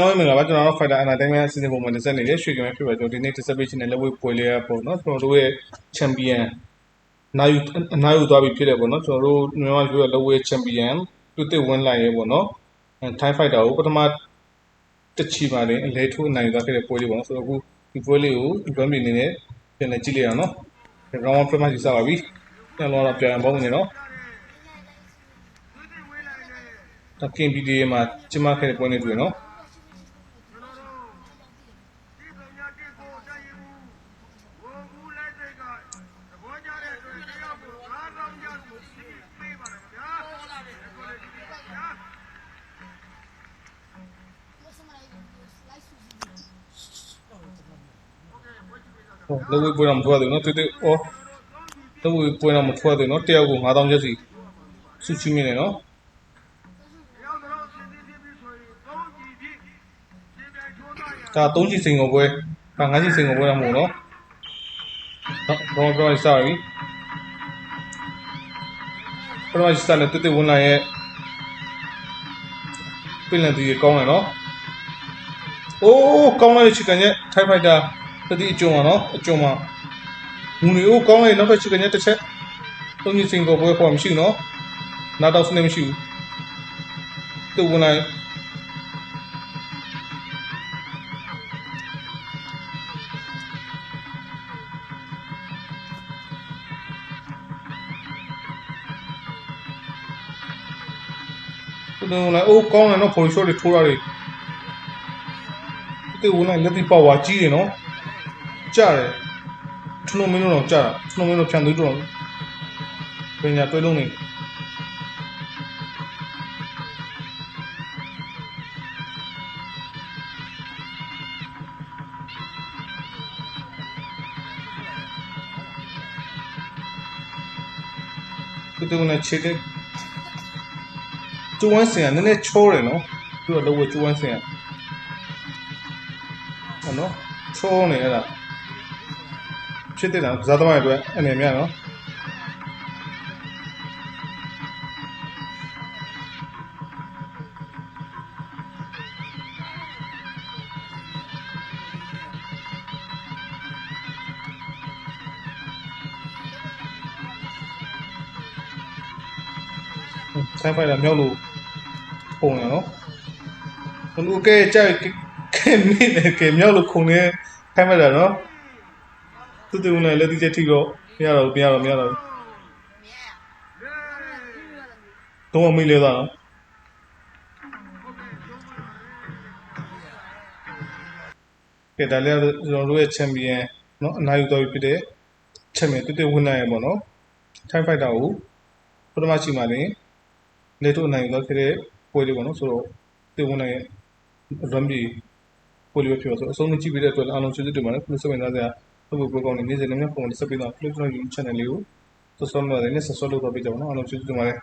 အားလုံးမင်္ဂလာပါကျွန်တော်တို့ Fighter Entertainment အစီအစဉ်ပုံမှန်တက်ဆက်နေတဲ့ရွှေကမဲဖြစ်ပါကျွန်တော်ဒီနေ့တက်ဆက်ပေးခြင်းတဲ့လက်ဝဲပွဲလေးရပေါ့နော်ကျွန်တော်တို့ရဲ့ Champion နာယူအနာယူသွားပြီဖြစ်တယ်ပေါ့နော်ကျွန်တော်တို့မြန်မာပြည်ရဲ့လက်ဝဲ Champion တူတစ်ဝင်းလိုက်ရဲပေါ့နော်အဲ Thai Fighter ကိုပထမတစ်ချီပါလေအလဲထိုးအနိုင်ယူသွားခဲ့တဲ့ပွဲလေးပေါ့နော်ဆိုတော့အခုဒီပွဲလေးကိုလွမ်းပြနေနဲ့ပြန်လည်ကြည့်လိုက်အောင်နော် round 1 match စပါပြီပြန်တော့ပြန်ပေါင်းနေနော်ဒါ KPD မှာကျင်းပခဲ့တဲ့ပွဲလေးတွေ့နော် ဒီပုံများတက်ကိုတိုက်ရင်ဘူးဝုံဘူးလိုက်တဲ့ကသဘောကျတဲ့အတွက်တယောက်ကိုအားကောင်းကြလို့ရှိပေးပါမယ်ဗျာဟုတ်လားဒီကိုလေးကြည့်ပါဗျာ ဟို လက်ဝဲပွဲတော့မထွက်သေးဘူးနော်တိတိဩလက်ဝဲပွဲတော့မထွက်သေးဘူးနော်တယောက်ကို9000ကျပ်စီစုချီမင်းနေနော်တယောက်တော့စဉ်းစဉ်းပြီးဆိုရင်သုံးကြည့်ပြီးဒီတိုင်းထိုးသားရဒါ3ချီစိန်ကိုပွဲဒါ5ချီစိန်ကိုပွဲတော့မဟုတ်နော်တော့တော့စပြီပထမစတဲ့တိတိဝင်လာရဲ့ပြင်လန်တီကောင်းတယ်နော်အိုးကောင်းလိုက်ချီကန်ရဲ့ Thai Fighter တ တိအကျုံပါနော်အကျုံပါငူနေအိုးကောင်းလိုက်နောက်ထပ်ချီကန်ရဲ့တစ်ချက်3ချီစိန်ကိုပွဲပေါ်မရှိဘူးနော်နောက်တော့စနေမရှိဘူးသူဝင်လိုက်သူတို့လည်းအိုးကောင်းတယ်နော် polish shot တွေထိုးတာတွေသူတို့လည်းလက်တိပါဝါကြီးတယ်နော် ကြားတယ်ထုံလုံးမင်းတို့တော့ကြားတာထုံလုံးမင်းတို့ဖြန်သွေးတော့ပညာတွဲလုံးနေသူတို့လည်းခြေတဲ့ကျိုးဝမ်းစင်ကနည်းနည်းချောတယ်နော်သူကလောကကျိုးဝမ်းစင်ကဟောနော်ချောနေအဲ့ဒါ ဖြစ်တဲ့တာဇာသမားတွေအတွက်အနေများနော်ဆန်းဖိုင်လာမြောက်လို့ပုံရနော်ဘလူကဲကြိုက်ကဲမိနေကဲမြောက်လို့ခုံနေခိုင်းမတာနော် သူတူနဲ့လက်တိချက်ထိတော့မရတော့ဘူးမရတော့မရတော့ဘူးတော့မိလေသားနော်ကဲဒါလည်းကျွန်တော်တို့ရဲ့ချန်ပီယံနော်အနာယူတော်ပြီဖြစ်တဲ့ချန်ပီယံတူတူဝင်နိုင်ရပေါ့နော် Time Fighter ကိုပထမရှိမှလည်းလေတို့နိုင်တော့ခဲ့တဲ့ပွဲလေးပေါ့နော်ဆိုတော့တေဝန်နိုင်ရဲ့ run ပြီးပွဲလေးပဲဖြစ်ပါဆိုအဆုံးမကြည့်ပေးတဲ့အတွက်အားလုံးကျေးဇူးတင်ပါတယ်ခုလိုစပင်သားစရာ ဘုဘပွဲကောင်းနေနေ့စဉ်လည်းပုံစံစပ်ပေးတော့ click လုပ်ယူ channel လေးကို subscribe လုပ်ရတယ်နဲ့ subscribe လုပ်တော့ပေးကြပါနော်အားလုံးကျေးဇူးတင်ပါတယ်